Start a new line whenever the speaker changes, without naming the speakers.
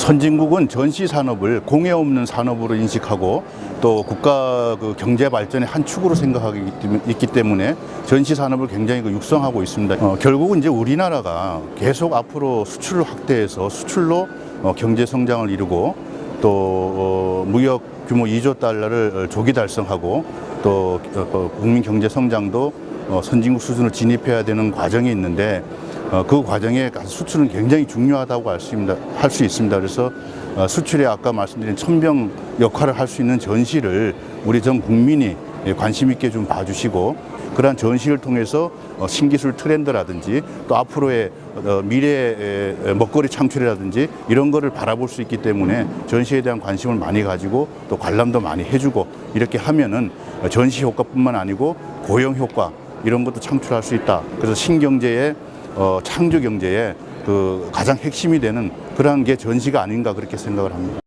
선진국은 전시 산업을 공해 없는 산업으로 인식하고 또 국가 그 경제 발전의 한 축으로 생각하기 있기 때문에 전시 산업을 굉장히 그 육성하고 있습니다. 어, 결국은 이제 우리나라가 계속 앞으로 수출을 확대해서 수출로 어, 경제 성장을 이루고 또 어, 무역 규모 2조 달러를 어, 조기 달성하고 또 어, 어, 국민 경제 성장도 어, 선진국 수준을 진입해야 되는 과정이 있는데 어, 그 과정에 수출은 굉장히 중요하다고 할 수 있습니다. 할 수 있습니다. 그래서 어, 수출에 아까 말씀드린 천병 역할을 할 수 있는 전시를 우리 전 국민이 예, 관심 있게 좀 봐주시고 그러한 전시를 통해서 어, 신기술 트렌드라든지 또 앞으로의 어, 미래의 에, 먹거리 창출이라든지 이런 거를 바라볼 수 있기 때문에 전시에 대한 관심을 많이 가지고 또 관람도 많이 해주고 이렇게 하면은 어, 전시 효과뿐만 아니고 고용 효과 이런 것도 창출할 수 있다. 그래서 신경제의 어, 창조 경제의 그 가장 핵심이 되는 그러한 게 전시가 아닌가 그렇게 생각을 합니다.